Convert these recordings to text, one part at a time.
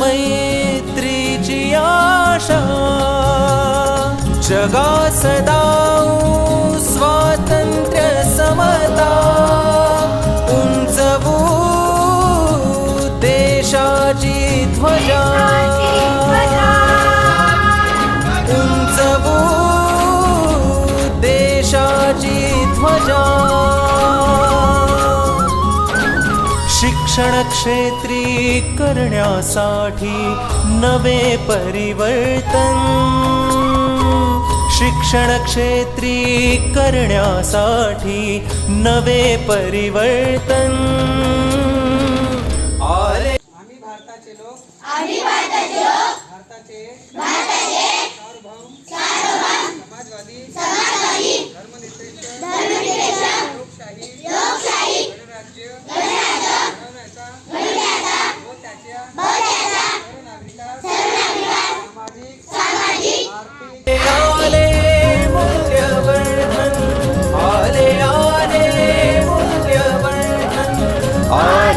मैत्रीची आशा। जगा सदा स्वातंत्र्य समता उंचवू देशाची ध्वजा। उंचवू देशाची ध्वजा। शिक्षण क्षेत्री करण्यासाठी नवे परिवर्तन. शिक्षण क्षेत्री करण्यासाठी नवे परिवर्तन. आले. आम्ही भारताचे लोक. आम्ही भारताचे. लोक भारताचे.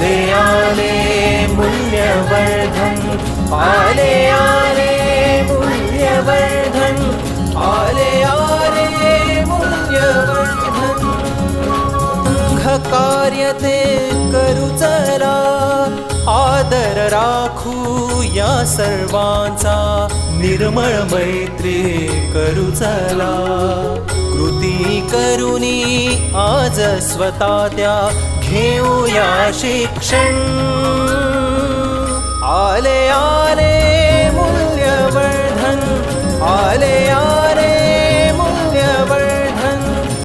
आले आले मूल्यवर्धन आले आले मूल्यवर्धन आले आले मूल्यवर्धन. संघ कार्य ते करू चला आदर राखू या सर्वांचा निर्मळ मैत्री करू चला. कृती करुनी आज स्वतः त्या घेऊया शिक्षण. आले आले मूल्यवर्धन. आले